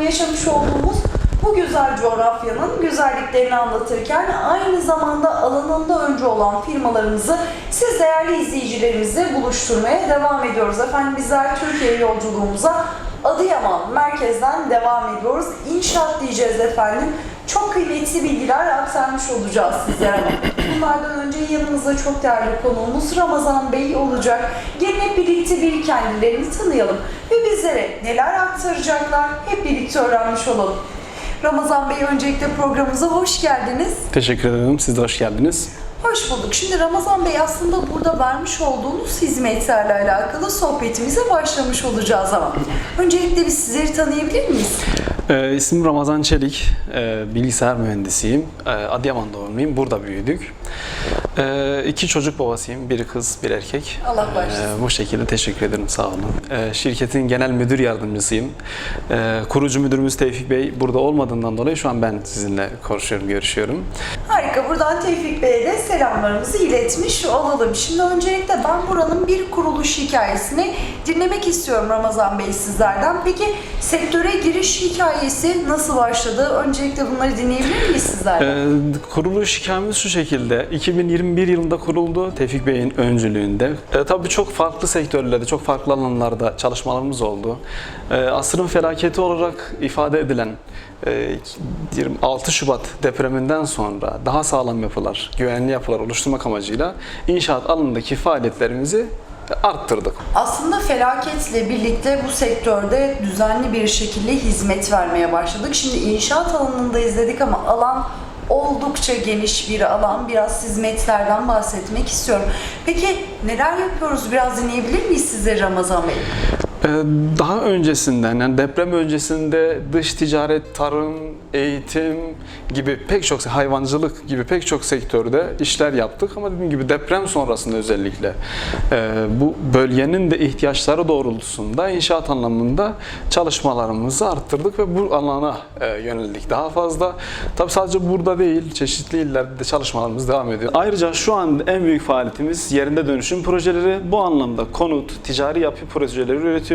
yaşamış olduğumuz bu güzel coğrafyanın güzelliklerini anlatırken aynı zamanda alanında önce olan firmalarımızı siz değerli izleyicilerimizle buluşturmaya devam ediyoruz. Efendim bizler Türkiye yolculuğumuza Adıyaman merkezden devam ediyoruz. İnşaat diyeceğiz efendim. Çok kıymetli bilgiler aktarmış olacağız sizlere. Bunlardan önce yanımızda çok değerli konuğumuz Ramazan Bey olacak. Gelin hep birlikte bir kendilerini tanıyalım ve bizlere neler aktaracaklar hep birlikte öğrenmiş olalım. Ramazan Bey öncelikle programımıza hoş geldiniz. Teşekkür ederim. Siz de hoş geldiniz. Hoş bulduk. Şimdi Ramazan Bey aslında burada vermiş olduğunuz hizmetlerle alakalı sohbetimize başlamış olacağız ama öncelikle biz sizleri tanıyabilir miyiz? Ee, ismim Ramazan Çelik. Ee, bilgisayar mühendisiyim. Ee, Adıyaman doğumluyum. Burada büyüdük. Ee, iki çocuk babasıyım. Biri kız, bir erkek. Allah bağışlasın. Ee, bu şekilde teşekkür ederim. Sağ olun. Ee, şirketin genel müdür yardımcısıyım. Ee, kurucu müdürümüz Tevfik Bey burada olmadığından dolayı şu an ben sizinle konuşuyorum, görüşüyorum. Harika. Buradan Tevfik Bey'e de selamlarımızı iletmiş olalım. Şimdi öncelikle ben buranın bir kuruluş hikayesini dinlemek istiyorum Ramazan Bey sizlerden. Peki sektöre giriş hikayesi nasıl başladı? Öncelikle bunları dinleyebilir miyiz sizlerden? Ee, kuruluş hikayemiz şu şekilde. 2021 yılında kuruldu Tevfik Bey'in öncülüğünde. Ee, tabii çok farklı sektörlerde, çok farklı alanlarda çalışmalarımız oldu. Ee, asrın felaketi olarak ifade edilen e, diyelim 6 Şubat depreminden sonra daha sağlam yapılar, güvenli yapılar oluşturmak amacıyla inşaat alanındaki faaliyetlerimizi arttırdık. Aslında felaketle birlikte bu sektörde düzenli bir şekilde hizmet vermeye başladık. Şimdi inşaat alanında izledik ama alan oldukça geniş bir alan. Biraz hizmetlerden bahsetmek istiyorum. Peki neler yapıyoruz? Biraz dinleyebilir miyiz sizleri Ramazan Bey? Ee, Daha öncesinden yani deprem öncesinde dış ticaret, tarım, eğitim gibi pek çok hayvancılık gibi pek çok sektörde işler yaptık ama dediğim gibi deprem sonrasında özellikle e, bu bölgenin de ihtiyaçları doğrultusunda inşaat anlamında çalışmalarımızı arttırdık ve bu alana e, yöneldik daha fazla. Tabii sadece burada değil, çeşitli illerde de çalışmalarımız devam ediyor. Ayrıca şu an en büyük faaliyetimiz yerinde dönüşüm projeleri. Bu anlamda konut, ticari yapı projeleri üretiyoruz.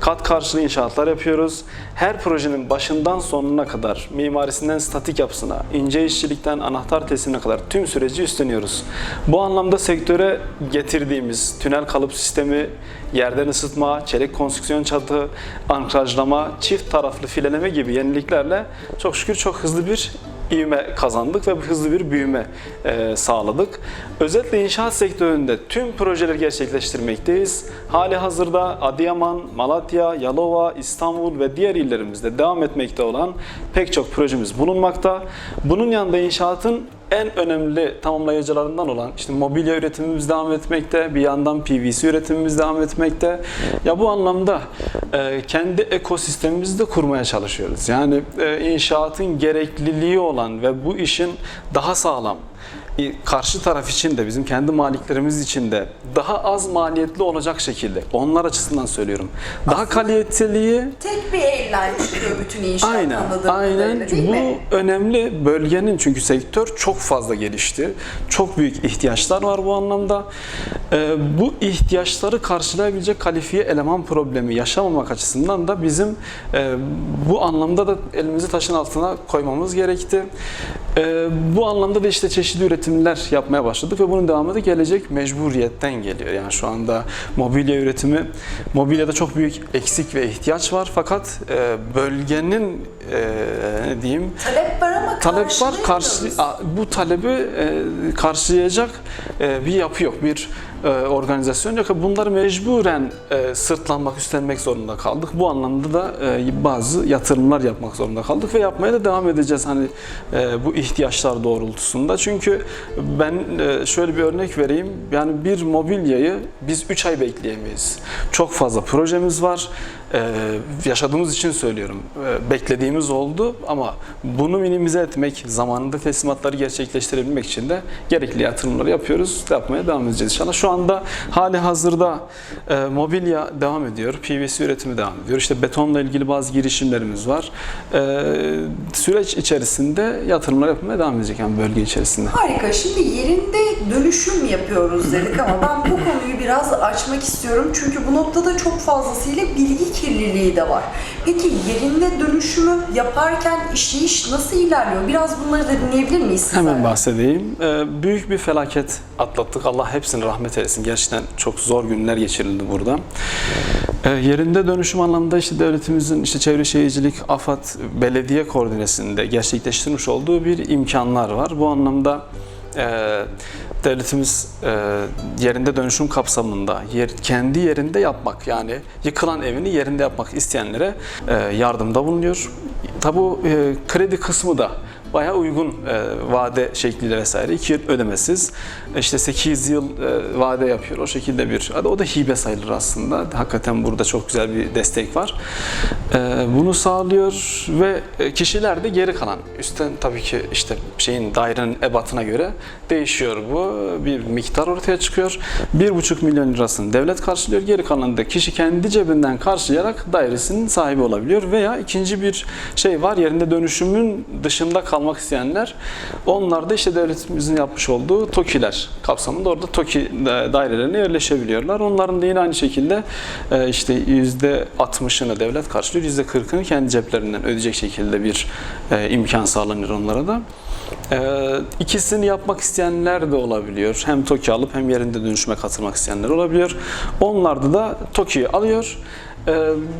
Kat karşılığı inşaatlar yapıyoruz. Her projenin başından sonuna kadar, mimarisinden statik yapısına, ince işçilikten anahtar teslimine kadar tüm süreci üstleniyoruz. Bu anlamda sektöre getirdiğimiz tünel kalıp sistemi, yerden ısıtma, çelik konstrüksiyon çatı, ankrajlama, çift taraflı fileleme gibi yeniliklerle çok şükür çok hızlı bir ivme kazandık ve hızlı bir büyüme e, sağladık. Özetle inşaat sektöründe tüm projeleri gerçekleştirmekteyiz. Hali hazırda Adıyaman, Malatya, Yalova, İstanbul ve diğer illerimizde devam etmekte olan pek çok projemiz bulunmakta. Bunun yanında inşaatın en önemli tamamlayıcılarından olan işte mobilya üretimimiz devam etmekte, bir yandan PVC üretimimiz devam etmekte. Ya bu anlamda e, kendi ekosistemimizi de kurmaya çalışıyoruz. Yani e, inşaatın gerekliliği olan ve bu işin daha sağlam karşı taraf için de bizim kendi maliklerimiz için de daha az maliyetli olacak şekilde onlar açısından söylüyorum. Daha kaliteliği Tek bir elden çıkıyor bütün inşaat Aynen, aynen. değil Bu mi? önemli bölgenin çünkü sektör çok fazla gelişti. Çok büyük ihtiyaçlar var bu anlamda. Ee, bu ihtiyaçları karşılayabilecek kalifiye eleman problemi yaşamamak açısından da bizim e, bu anlamda da elimizi taşın altına koymamız gerekti. Ee, bu anlamda da işte çeşitli üretimler yapmaya başladık ve bunun devamı da gelecek mecburiyetten geliyor. Yani şu anda mobilya üretimi, mobilyada çok büyük eksik ve ihtiyaç var fakat e, bölgenin e, ne diyeyim Talep var ama talep var karşı bu talebi e, karşılayacak e, bir yapı yok bir e, organizasyon yok. Bunları mecburen e, sırtlanmak üstlenmek zorunda kaldık. Bu anlamda da e, bazı yatırımlar yapmak zorunda kaldık ve yapmaya da devam edeceğiz hani e, bu ihtiyaçlar doğrultusunda. Çünkü ben şöyle bir örnek vereyim. Yani bir mobilyayı biz 3 ay bekleyemeyiz. Çok fazla projemiz var e, yaşadığımız için söylüyorum e, beklediğimiz oldu ama bunu minimize etmek, zamanında teslimatları gerçekleştirebilmek için de gerekli yatırımları yapıyoruz. Yapmaya devam edeceğiz inşallah. Şu anda hali hazırda e, mobilya devam ediyor. PVC üretimi devam ediyor. İşte betonla ilgili bazı girişimlerimiz var. E, süreç içerisinde yatırımlar yapmaya devam edecek yani bölge içerisinde. Harika. Şimdi yerinde dönüşüm yapıyoruz dedik ama ben bu konuyu biraz açmak istiyorum. Çünkü bu noktada çok fazlasıyla bilgi kirliliği de var. Peki yerinde dönüşümü yaparken işleyiş nasıl ilerliyor? Biraz bunları da dinleyebilir miyiz sizlerden? Hemen bahsedeyim. Ee, büyük bir felaket atlattık. Allah hepsini rahmet eylesin. Gerçekten çok zor günler geçirildi burada. Ee, yerinde dönüşüm anlamında işte devletimizin işte Çevre Şehircilik, AFAD, belediye koordinesinde gerçekleştirmiş olduğu bir imkanlar var. Bu anlamda e, devletimiz e, yerinde dönüşüm kapsamında yer, kendi yerinde yapmak yani yıkılan evini yerinde yapmak isteyenlere e, yardımda bulunuyor. Tabi bu e, kredi kısmı da bayağı uygun e, vade şekliyle vesaire. 2 yıl ödemesiz. İşte 8 yıl e, vade yapıyor. O şekilde bir. O da hibe sayılır aslında. Hakikaten burada çok güzel bir destek var. E, bunu sağlıyor ve e, kişiler de geri kalan. Üstten tabii ki işte şeyin dairenin ebatına göre değişiyor bu. Bir miktar ortaya çıkıyor. 1,5 milyon lirasını devlet karşılıyor. Geri kalanını da kişi kendi cebinden karşılayarak dairesinin sahibi olabiliyor. Veya ikinci bir şey var. Yerinde dönüşümün dışında kalmak isteyenler onlar da işte devletimizin yapmış olduğu TOKİ'ler kapsamında orada TOKİ dairelerine yerleşebiliyorlar. Onların da yine aynı şekilde e, işte %60'ını devlet karşılıyor, %40'ını kendi ceplerinden ödeyecek şekilde bir e, imkan sağlanıyor onlara da. Ee, ikisini yapmak isteyenler de olabiliyor. Hem TOKİ alıp hem yerinde dönüşüme katılmak isteyenler olabiliyor. Onlarda da TOKİ'yi alıyor. Ee,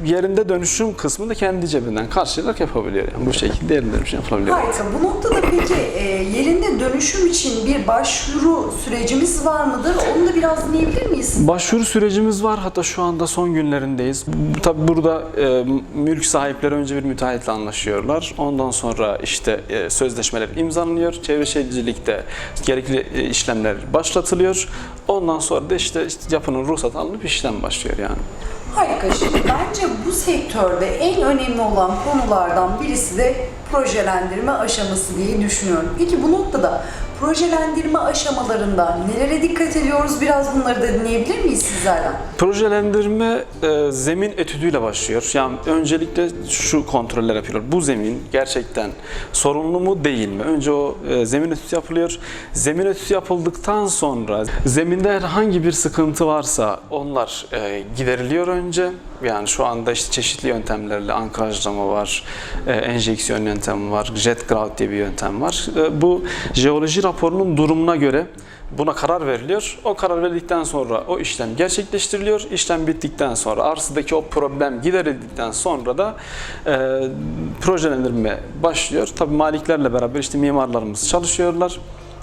yerinde dönüşüm kısmını da kendi cebinden karşılayarak yapabiliyor. Yani bu şekilde yerinde dönüşüm yapılabiliyor. Harika. Bu noktada peki e, yerinde dönüşüm için bir başvuru sürecimiz var mıdır? Onu da biraz dinleyebilir miyiz? Başvuru sürecimiz var. Hatta şu anda son günlerindeyiz. Tabii burada e, mülk sahipleri önce bir müteahhitle anlaşıyorlar. Ondan sonra işte e, sözleşmeler imzalanıyor. Çevre Şehircilik'te gerekli e, işlemler başlatılıyor. Ondan sonra da işte, işte yapının ruhsatı alınıp işlem başlıyor yani. Harika. Şimdi bence bu sektörde en önemli olan konulardan birisi de projelendirme aşaması diye düşünüyorum. Peki bu noktada projelendirme aşamalarında nelere dikkat ediyoruz? Biraz bunları da dinleyebilir miyiz sizlerden? Projelendirme e, zemin etüdüyle başlıyor. Yani öncelikle şu kontroller yapıyorlar. Bu zemin gerçekten sorunlu mu değil mi? Önce o e, zemin etüdü yapılıyor. Zemin etüdü yapıldıktan sonra zeminde herhangi bir sıkıntı varsa onlar e, gideriliyor önce. Yani şu anda işte çeşitli yöntemlerle ankrajlama var, e, enjeksiyon yöntemi var, jet grout diye bir yöntem var. E, bu jeoloji raporunun durumuna göre Buna karar veriliyor. O karar verildikten sonra o işlem gerçekleştiriliyor. İşlem bittikten sonra arsadaki o problem giderildikten sonra da e, projelendirme başlıyor. Tabii maliklerle beraber işte mimarlarımız çalışıyorlar.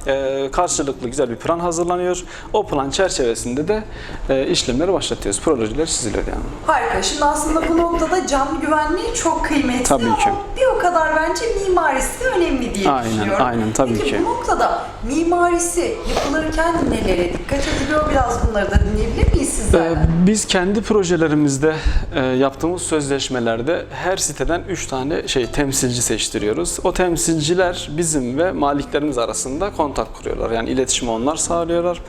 E, karşılıklı güzel bir plan hazırlanıyor. O plan çerçevesinde de e, işlemleri başlatıyoruz. Projeler çiziliyor yani. Harika. Şimdi aslında bu noktada can güvenliği çok kıymetli Tabii ama ki. bir o kadar bence mimarisi de önemli diye Aynen, düşünüyorum. aynen, tabii Peki ki. bu noktada mimarisi yapılırken nelere dikkat ediliyor? Biraz bunları da dinleyebilir miyiz sizlerden? Ee, Biz kendi projelerimizde e, yaptığımız sözleşmelerde her siteden 3 tane şey temsilci seçtiriyoruz. O temsilciler bizim ve maliklerimiz arasında kontak kuruyorlar. Yani iletişimi onlar sağlıyorlar.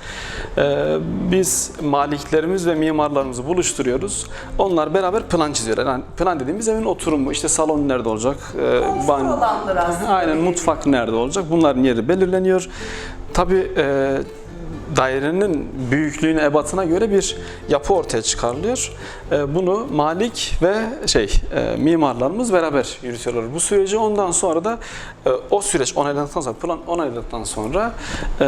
Ee, Biz maliklerimiz ve mimarlarımızı buluşturuyoruz. Onlar beraber plan çiziyorlar. Yani plan dediğimiz evin oturumu, işte salon nerede olacak, e, Konfor banyo-. Aynen mutfak nerede olacak? Bunların yeri belirleniyor. Tabii e, dairenin büyüklüğüne, ebatına göre bir yapı ortaya çıkarılıyor. E, Bunu malik ve şey e, mimarlarımız beraber yürütüyorlar bu süreci. Ondan sonra da e, o süreç onaylandıktan sonra, plan onaylandıktan sonra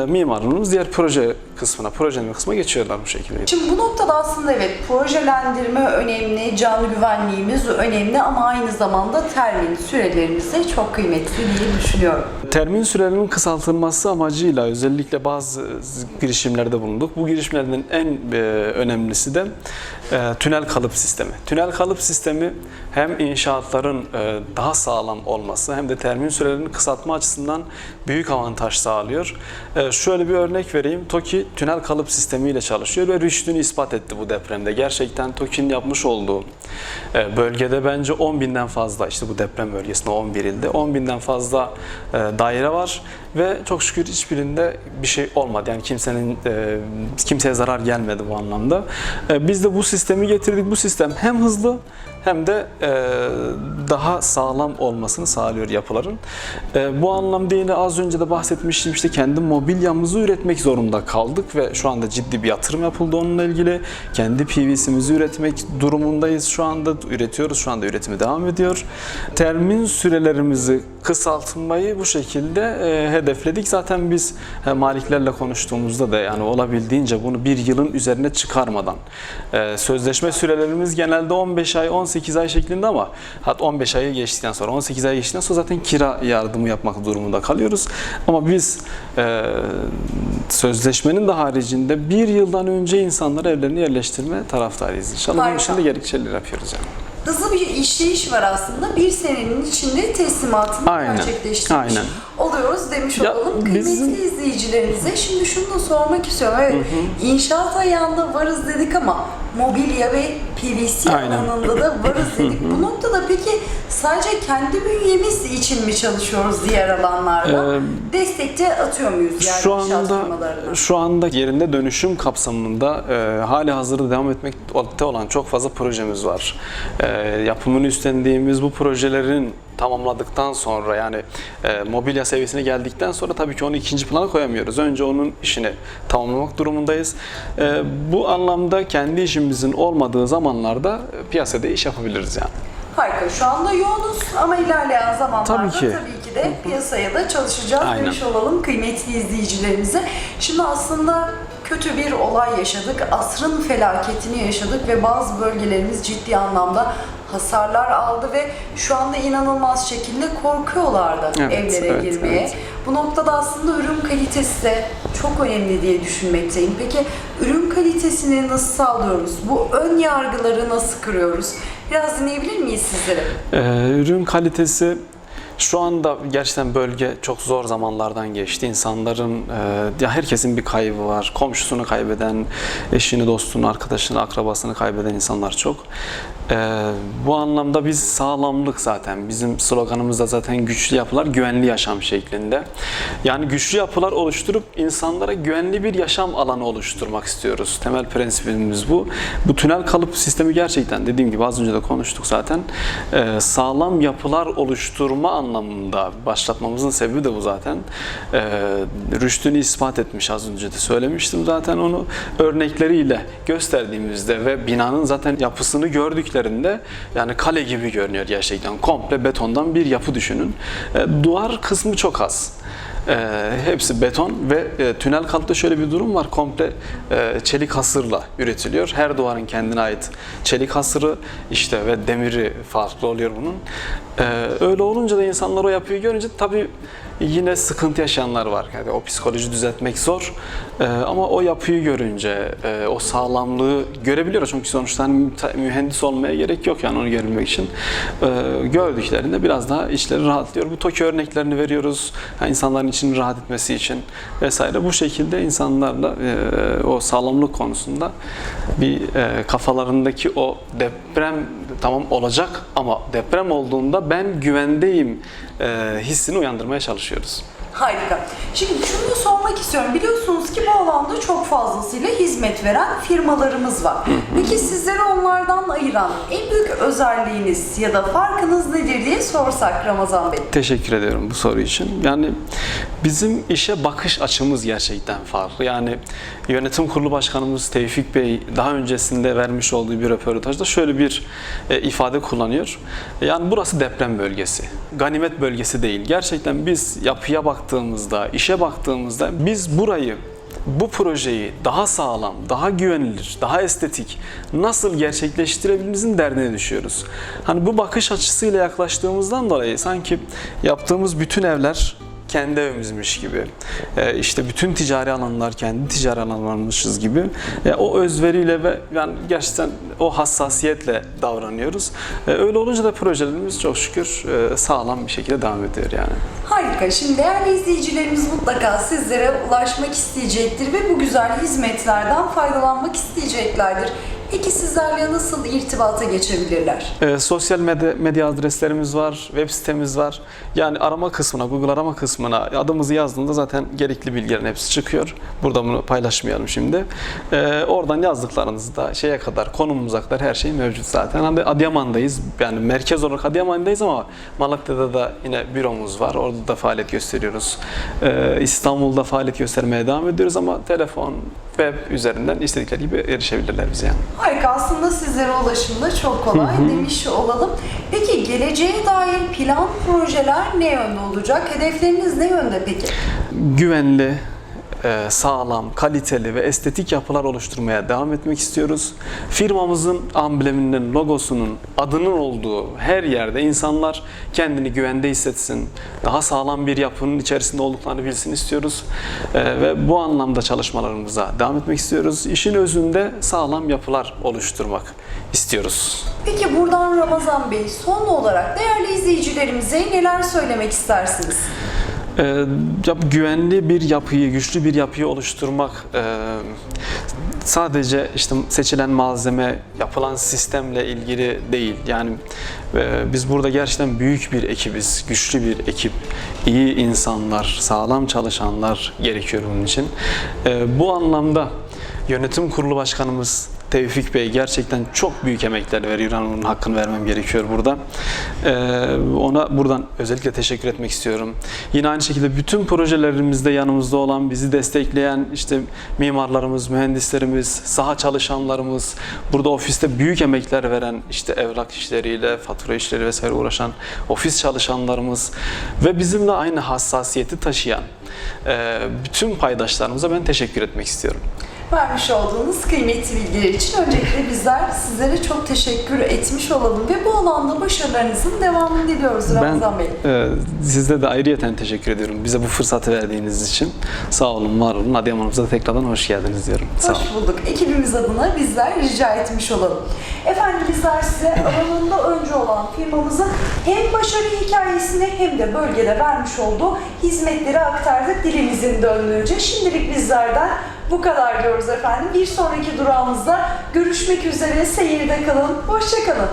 mimarlarımız diğer proje kısmına, projenin kısmına geçiyorlar bu şekilde. Şimdi bu noktada aslında evet projelendirme önemli, can güvenliğimiz önemli ama aynı zamanda termin sürelerimiz de çok kıymetli diye düşünüyorum. Termin sürelerinin kısaltılması amacıyla özellikle bazı girişimlerde bulunduk. Bu girişimlerden en önemlisi de e, tünel kalıp sistemi. Tünel kalıp sistemi hem inşaatların e, daha sağlam olması hem de termin sürelerini kısaltma açısından büyük avantaj sağlıyor. E, şöyle bir örnek vereyim. TOKİ tünel kalıp sistemiyle çalışıyor ve rüştünü ispat etti bu depremde. Gerçekten TOKİ'nin yapmış olduğu e, bölgede bence 10 binden fazla işte bu deprem bölgesinde 11 ilde 10 binden fazla e, daire var ve çok şükür hiçbirinde bir şey olmadı. Yani kimsenin e, kimseye zarar gelmedi bu anlamda. E, biz de bu sistemi getirdik. Bu sistem hem hızlı hem de e, daha sağlam olmasını sağlıyor yapıların. E, bu anlamda yine az önce de bahsetmiştim işte kendi mobilyamızı üretmek zorunda kaldık ve şu anda ciddi bir yatırım yapıldı onunla ilgili. Kendi PVC'mizi üretmek durumundayız şu anda. Üretiyoruz şu anda üretimi devam ediyor. Termin sürelerimizi kısaltmayı bu şekilde e, hedefledik. Zaten biz e, maliklerle konuştuğumuzda da yani olabildiğince bunu bir yılın üzerine çıkarmadan e, sözleşme sürelerimiz genelde 15 ay 18 ay şeklinde ama hatta 15 ayı geçtikten sonra 18 ay geçtikten sonra zaten kira yardımı yapmak durumunda kalıyoruz. Ama biz e, sözleşmenin de haricinde bir yıldan önce insanları evlerine yerleştirme taraftarıyız. İnşallah bunun için de gerekli şeyler yapıyoruz yani. Hızlı bir işleyiş var aslında. Bir senenin içinde teslimatını Aynen, gerçekleştirmiş aynen. oluyoruz demiş Ya olalım. Kıymetli bizim- izleyicilerimize şimdi şunu da sormak istiyorum. Evet, inşaat ayağında varız dedik ama mobilya ve PVC Aynen. alanında da varız dedik. Bu noktada peki sadece kendi bünyemiz için mi çalışıyoruz diğer alanlarda? Ee, Destekte atıyor muyuz yani şu anda şu anda yerinde dönüşüm kapsamında e, hali hazırda devam etmekte olan çok fazla projemiz var. E, yapımını üstlendiğimiz bu projelerin tamamladıktan sonra yani e, mobilya seviyesine geldikten sonra tabii ki onu ikinci plana koyamıyoruz. Önce onun işini tamamlamak durumundayız. E, bu anlamda kendi işimizin olmadığı zamanlarda e, piyasada iş yapabiliriz yani. Harika. Şu anda yoğunuz ama ilerleyen zamanlarda Tabii tabii ki. ki, de piyasaya da çalışacağız Aynen. demiş olalım kıymetli izleyicilerimize. Şimdi aslında kötü bir olay yaşadık. Asrın felaketini yaşadık ve bazı bölgelerimiz ciddi anlamda hasarlar aldı ve şu anda inanılmaz şekilde korkuyorlar da Evet, evlere evet, girmeye. evet. Bu noktada aslında ürün kalitesi de çok önemli diye düşünmekteyim. Peki ürün kalitesini nasıl sağlıyoruz? Bu ön yargıları nasıl kırıyoruz? Biraz dinleyebilir miyiz sizleri? Ee, ürün kalitesi şu anda gerçekten bölge çok zor zamanlardan geçti. İnsanların, e, ya herkesin bir kaybı var. Komşusunu kaybeden, eşini, dostunu, arkadaşını, akrabasını kaybeden insanlar çok. Ee, bu anlamda biz sağlamlık zaten. Bizim sloganımız da zaten güçlü yapılar, güvenli yaşam şeklinde. Yani güçlü yapılar oluşturup insanlara güvenli bir yaşam alanı oluşturmak istiyoruz. Temel prensibimiz bu. Bu tünel kalıp sistemi gerçekten dediğim gibi az önce de konuştuk zaten. Ee, sağlam yapılar oluşturma anlamında başlatmamızın sebebi de bu zaten. Ee, rüştünü ispat etmiş az önce de söylemiştim zaten onu örnekleriyle gösterdiğimizde ve binanın zaten yapısını gördüklerinde yani kale gibi görünüyor gerçekten. Komple betondan bir yapı düşünün. Ee, duvar kısmı çok az. Ee, hepsi beton ve e, tünel kalıpta şöyle bir durum var. Komple e, çelik hasırla üretiliyor. Her duvarın kendine ait çelik hasırı işte ve demiri farklı oluyor bunun. Ee, öyle olunca da insanlar o yapıyı görünce tabii yine sıkıntı yaşayanlar var. Yani o psikoloji düzeltmek zor. Ee, ama o yapıyı görünce, e, o sağlamlığı görebiliyoruz. Çünkü sonuçta hani mühendis olmaya gerek yok yani onu görebilmek için. Ee, gördüklerinde biraz daha içleri rahatlıyor. Bu TOKİ örneklerini veriyoruz. Yani insanların için rahat etmesi için vesaire. Bu şekilde insanlarla e, o sağlamlık konusunda bir e, kafalarındaki o deprem tamam olacak ama deprem olduğunda ben güvendeyim e, hissini uyandırmaya çalışıyoruz. Harika. Şimdi şunu sormak istiyorum. Biliyorsunuz ki bu alanda çok fazlasıyla hizmet veren firmalarımız var. Peki sizleri onlardan ayıran en büyük özelliğiniz ya da farkınız nedir diye sorsak Ramazan Bey. Teşekkür ediyorum bu soru için. Yani bizim işe bakış açımız gerçekten farklı. Yani yönetim kurulu başkanımız Tevfik Bey daha öncesinde vermiş olduğu bir röportajda şöyle bir e, ifade kullanıyor. Yani burası deprem bölgesi. Ganimet bölgesi değil. Gerçekten biz yapıya baktığımızda, işe baktığımızda biz burayı bu projeyi daha sağlam, daha güvenilir, daha estetik nasıl gerçekleştirebilmemizin derdine düşüyoruz. Hani bu bakış açısıyla yaklaştığımızdan dolayı sanki yaptığımız bütün evler kendi evimizmiş gibi. Ee, işte bütün ticari alanlar kendi ticari alanlarmışız gibi. Ee, o özveriyle ve yani gerçekten o hassasiyetle davranıyoruz. Ee, öyle olunca da projelerimiz çok şükür e, sağlam bir şekilde devam ediyor yani. Harika. Şimdi değerli izleyicilerimiz mutlaka sizlere ulaşmak isteyecektir ve bu güzel hizmetlerden faydalanmak isteyeceklerdir. Peki sizlerle nasıl irtibata geçebilirler? Ee, sosyal medya, medya adreslerimiz var, web sitemiz var. Yani arama kısmına, Google arama kısmına adımızı yazdığında zaten gerekli bilgilerin hepsi çıkıyor. Burada bunu paylaşmayalım şimdi. Ee, oradan yazdıklarınızda şeye kadar, konumumuza kadar her şey mevcut zaten. Adıyaman'dayız. Yani merkez olarak Adıyaman'dayız ama Malatya'da da yine büromuz var. Orada da faaliyet gösteriyoruz. Ee, İstanbul'da faaliyet göstermeye devam ediyoruz ama telefon, web üzerinden istedikleri gibi erişebilirler bize yani. Harika. Aslında sizlere ulaşım da çok kolay demiş olalım. Peki geleceğe dair plan, projeler ne yönde olacak? Hedefleriniz ne yönde peki? güvenli, sağlam, kaliteli ve estetik yapılar oluşturmaya devam etmek istiyoruz. Firmamızın ambleminin, logosunun, adının olduğu her yerde insanlar kendini güvende hissetsin, daha sağlam bir yapının içerisinde olduklarını bilsin istiyoruz. E, Ve bu anlamda çalışmalarımıza devam etmek istiyoruz. İşin özünde sağlam yapılar oluşturmak istiyoruz. Peki buradan Ramazan Bey son olarak değerli izleyicilerimize neler söylemek istersiniz? Ya güvenli bir yapıyı, güçlü bir yapıyı oluşturmak e, sadece işte seçilen malzeme, yapılan sistemle ilgili değil. Yani e, biz burada gerçekten büyük bir ekibiz, güçlü bir ekip, iyi insanlar, sağlam çalışanlar gerekiyor bunun için. E, bu anlamda yönetim kurulu başkanımız Tevfik Bey gerçekten çok büyük emekler veriyor. Yani onun hakkını vermem gerekiyor burada. Ee, ona buradan özellikle teşekkür etmek istiyorum. Yine aynı şekilde bütün projelerimizde yanımızda olan, bizi destekleyen işte mimarlarımız, mühendislerimiz, saha çalışanlarımız, burada ofiste büyük emekler veren işte evrak işleriyle, fatura işleri vesaire uğraşan ofis çalışanlarımız ve bizimle aynı hassasiyeti taşıyan e, bütün paydaşlarımıza ben teşekkür etmek istiyorum. Vermiş olduğunuz kıymetli bilgiler için öncelikle bizler sizlere çok teşekkür etmiş olalım ve bu alanda başarılarınızın devamını diliyoruz Ben Ramazan Bey. e, sizde de ayrıyeten teşekkür ediyorum. Bize bu fırsatı verdiğiniz için. Sağ olun, var olun. Adıyaman'ımıza da tekrardan hoş geldiniz diyorum. Sağ olun. Hoş bulduk. Ekibimiz adına bizler rica etmiş olalım. Efendim bizler size alanında önce olan firmamızın hem başarı hikayesini hem de bölgede vermiş olduğu hizmetleri aktardık dilimizin döndüğünce. Şimdilik bizlerden bu kadar diyoruz efendim. Bir sonraki durağımızda görüşmek üzere. Seyirde kalın. Hoşça kalın.